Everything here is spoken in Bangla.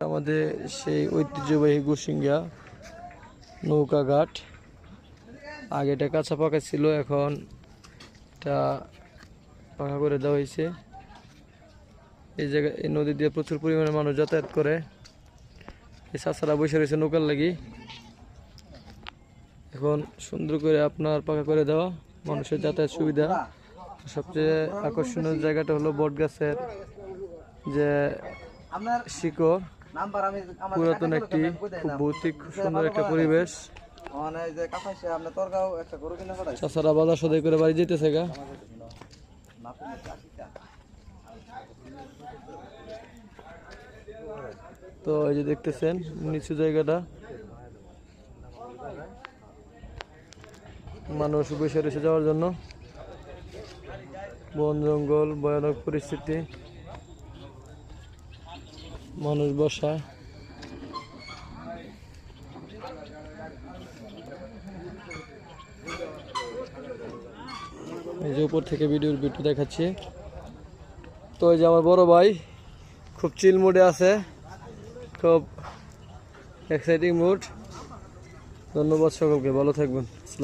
আমাদের সেই ঐতিহ্যবাহী গুসিঙ্গা নৌকা ঘাট। আগে এটা কাঁচা পাকা ছিল, এখন এটা পাকা করে দেওয়া হয়েছে। এই জায়গায় এই নদী দিয়ে প্রচুর পরিমাণে মানুষ যাতায়াত করে। এই চাষারা বসে রয়েছে নৌকার লাগি। এখন সুন্দর করে আপনার পাকা করে দেওয়া মানুষের যাতায়াত সুবিধা। সবচেয়ে আকর্ষণীয় জায়গাটা হলো বট গাছের যে শিকড়। পুরাতন একটি খুব ভৌতিক খুব সুন্দর একটা পরিবেশ। মানে চাষারা বাজার সদাই করে বাড়ি যেতেছে গা। তো এই যে দেখতেছেন নিচু জায়গাটা। মানুষ বসে রয়েছে যাওয়ার জন্য। বন জঙ্গল ভয়ানক পরিস্থিতি। মানুষ বসা এই যে উপর থেকে ভিডিওর ভিডিও দেখাচ্ছি। তো এই যে আমার বড় ভাই খুব চিল মুডে আছে, খুব এক্সাইটিং মুড ধন্যবাদ সকলকে, ভালো থাকবেন।